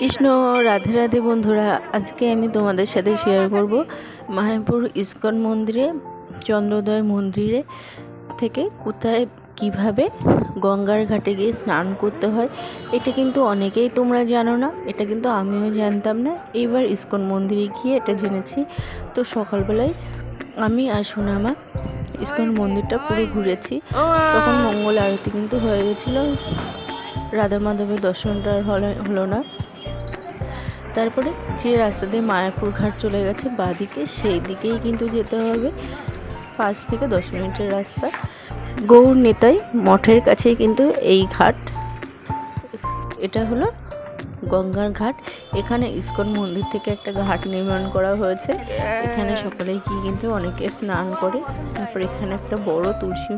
কৃষ্ণ, রাধে রাধে বন্ধুরা, আজকে আমি তোমাদের সাথে শেয়ার করব মায়াপুর ইস্কন মন্দিরে, চন্দ্রোদয় মন্দিরে থেকে কোথায়, কীভাবে গঙ্গার ঘাটে গিয়ে স্নান করতে হয়, এটা কিন্তু অনেকেই তোমরা জানো না, এটা কিন্তু আমিও জানতাম না। এইবার ইস্কন মন্দিরে গিয়ে এটা জেনেছি। তো সকালবেলায় আমি আর সোনামা ইস্কন মন্দিরটা পুরো ঘুরেছি। তখন মঙ্গল আরতি কিন্তু হয়ে গেছিল। রাধা মাধবের দর্শনটা আর হলো হলো না। তারপরে যে রাস্তা দিয়ে মায়াপুর ঘাট চলে গেছে, বাদিকে সেই দিকেই কিন্তু যেতে হবে। পাঁচ থেকে দশ মিনিটের রাস্তা। গৌর নেতাই মঠের কাছেই কিন্তু এই ঘাট। এটা হলো গঙ্গার ঘাট। এখানে ইস্কন মন্দির থেকে একটা ঘাট নির্মাণ করা হয়েছে। এখানে সকালেই কি কিন্তু অনেকে স্নান করে। তারপর এখানে একটা বড় তুলসী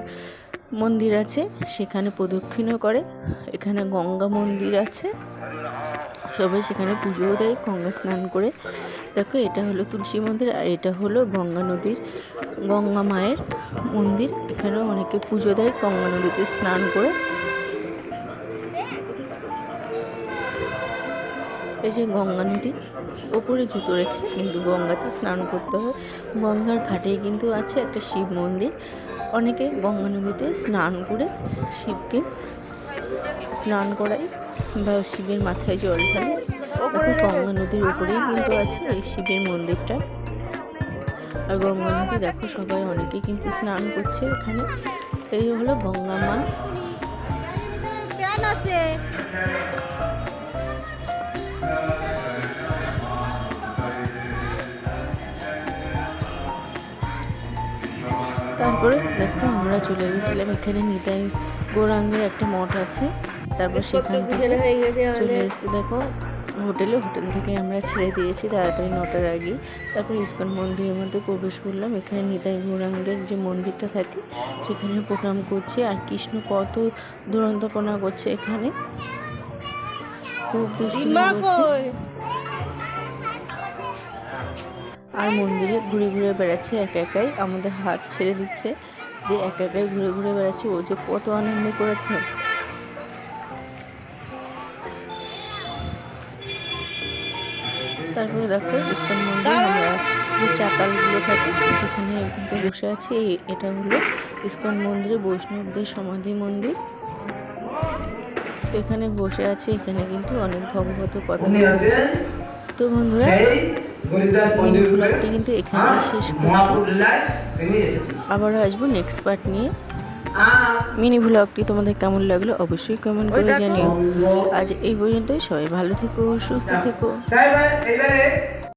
মন্দির আছে, সেখানে প্রদক্ষিণও করে। এখানে গঙ্গা মন্দির আছে। সবাই সেখানে পুজোও দেয়, গঙ্গা স্নান করে। দেখো, এটা হলো তুলসী মন্দির আর এটা হলো গঙ্গা নদীর, গঙ্গা মায়ের মন্দির। এখানেও অনেকে পুজো দেয় গঙ্গা নদীতে স্নান করে। এই যে গঙ্গা নদী, ওপরে জুতো রেখে কিন্তু গঙ্গাতে স্নান করতে হয়। গঙ্গার ঘাটেই কিন্তু আছে একটা শিব মন্দির। অনেকে গঙ্গা নদীতে স্নান করে শিবকে স্নান করায় বা শিবের মাথায় জল ঢালে। দেখো গঙ্গা নদীর উপরেই কিন্তু আছে এই শিবের মন্দিরটা। আর গঙ্গা নদী দেখো সবাই অনেকে কিন্তু স্নান করছে এখানে। এই হলো গঙ্গা মা। তারপরে দেখো আমরা চলে গেছিলাম এখানে নিতাই গৌরাঙ্গের একটা মঠ আছে। তারপর সেখান থেকে চলে এসেছি। দেখো হোটেলে হোটেল থেকে আমরা ছেড়ে দিয়েছি তাড়াতাড়ি নটার আগে। তারপর ইস্কন মন্দিরের মধ্যে প্রবেশ করলাম। এখানে নিতাই গৌরাঙ্গের যে মন্দিরটা থাকে সেখানে প্রোগ্রাম করছে। আর কৃষ্ণ কত দুরন্তপনা করছে এখানে। খুব করছে আর মন্দিরে ঘুরে ঘুরে বেড়াচ্ছে একা একাই আমাদের হাত ছেড়ে দিচ্ছে দিয়ে একা একাই ঘুরে ঘুরে বেড়াচ্ছে। ও যে কত আনন্দ করেছে। তারপরে দেখো, ইস্কন মন্দির, আমরা যে চাতালগুলো থাকে, সেখানে কিন্তু বসে আছি। এটা হলো ইস্কন মন্দিরে বৈষ্ণবদের সমাধি মন্দির। তো এখানে বসে আছে, এখানে কিন্তু অনেক ভগবত কথা তো বন্ধুরা মিনি ব্লগটি কিন্তু এখানে শেষ করছি। আবারও আসব নেক্সট পার্ট নিয়ে। মিনি ব্লগটি তোমাদের কেমন লাগল অবশ্যই কমেন্ট করে জানিও। আজ এই পর্যন্তই সবাই ভালো থেকো সুস্থ থেকো। সাহেব এবারে